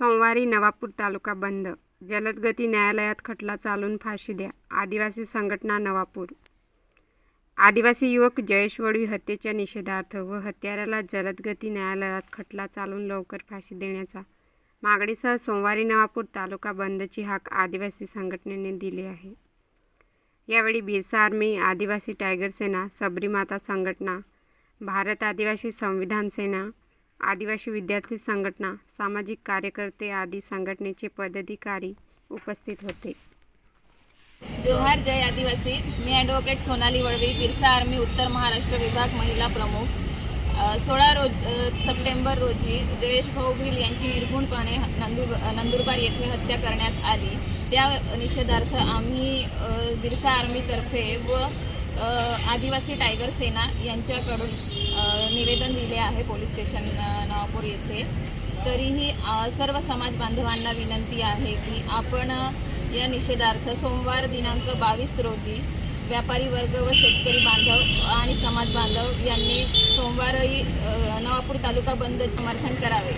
सोमवारी नवापूर तालुका बंद. जलदगती न्यायालयात खटला चालून फाशी द्या. आदिवासी संघटना नवापूर. आदिवासी युवक जयेश वडवी हत्येच्या निषेधार्थ व हत्याराला जलदगती न्यायालयात खटला चालून लवकर फाशी देण्याचा मागणीसह सोमवारी नवापूर तालुका बंदची हाक आदिवासी संघटनेने दिली आहे. यावेळी बिरसा आर्मी आदिवासी टायगर सेना सबरीमाता संघटना भारत आदिवासी संविधान सेना आदिवासी विद्यार्थी संघटना सामाजिक कार्यकर्ते आदी संघटनेचे पदाधिकारी उपस्थित होते. जोहार जय आदिवासी. मी ॲडव्होकेट सोनाली वळवी बिरसा आर्मी उत्तर महाराष्ट्र विभाग महिला प्रमुख. सोळा रोज सप्टेंबर रोजी जयेश भाऊ भिल यांची निर्घुणपणे नंदुर नंदुरबार येथे हत्या करण्यात आली. त्या निषेधार्थ आम्ही बिरसा आर्मीतर्फे व आदिवासी टायगर सेना यांच्याकडून निवेदन दिले आहे पोलीस स्टेशन नवापूर येथे. तरीही सर्व समाज बांधवांना विनंती आहे की आपण या निषेधार्थ सोमवार दिनांक बावीस रोजी व्यापारी वर्ग व शेतकरी बांधव आणि समाज बांधव यांनी सोमवारही नवापूर तालुका बंद समर्थन करावे.